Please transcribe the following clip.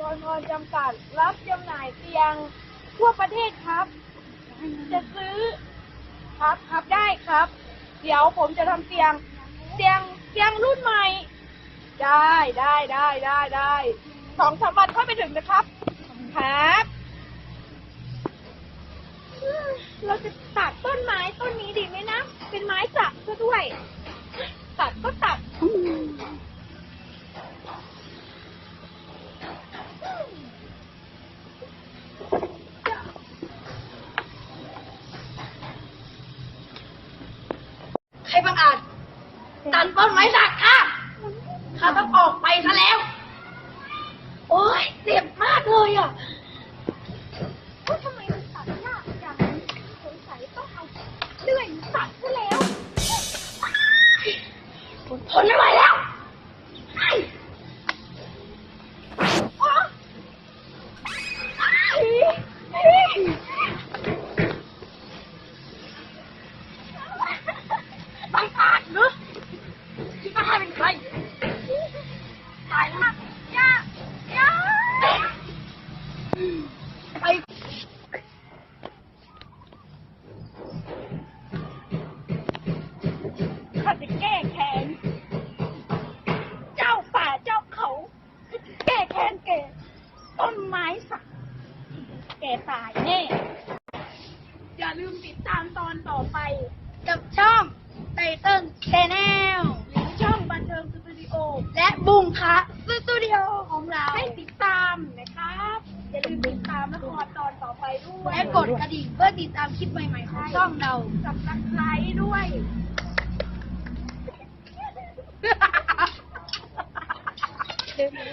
รพรจำกัด รับจำหน่ายเตียงทั่วประเทศครับ จะซื้อครับครับได้ครับ เดี๋ยวผมจะทำเตียง เตียงเตียงรุ่นใหม่ ได้ได้ได้ได้ได้สองสามวันค่อยไปถึงนะครับ ครับ เราจะตัดต้นไม้ต้นนี้ดีไหมนะ เป็นไม้สักซะด้วย ตัดก็ตัด ใคร ประกาศตัดต้นไม้สักค่ะข้าต้องออกไปซะแล้ว โอ้ยเจ็บมากเลยอะทำไมมันตัดยากอย่างนี้สงสัยต้องเอาเลื่อยตัดซะแล้วทนไม่ไหวแล้ว ต้นไม้สักแกตายแน่อย่าลืมติดตามตอนต่อไป กับช่องไตเติ้ลแชนแนลหรือช่องบันเทิงสตูดิโอ และบุงคะสตูดิโอของเราให้ติดตามนะครับ อย่าลืมติดตามละครตอนต่อไปด้วย และกดกระดิ่งเพื่อติดตามคลิปใหม่ๆของช่องเราสับตะไคร้ด้วยเดี๋ยวนี้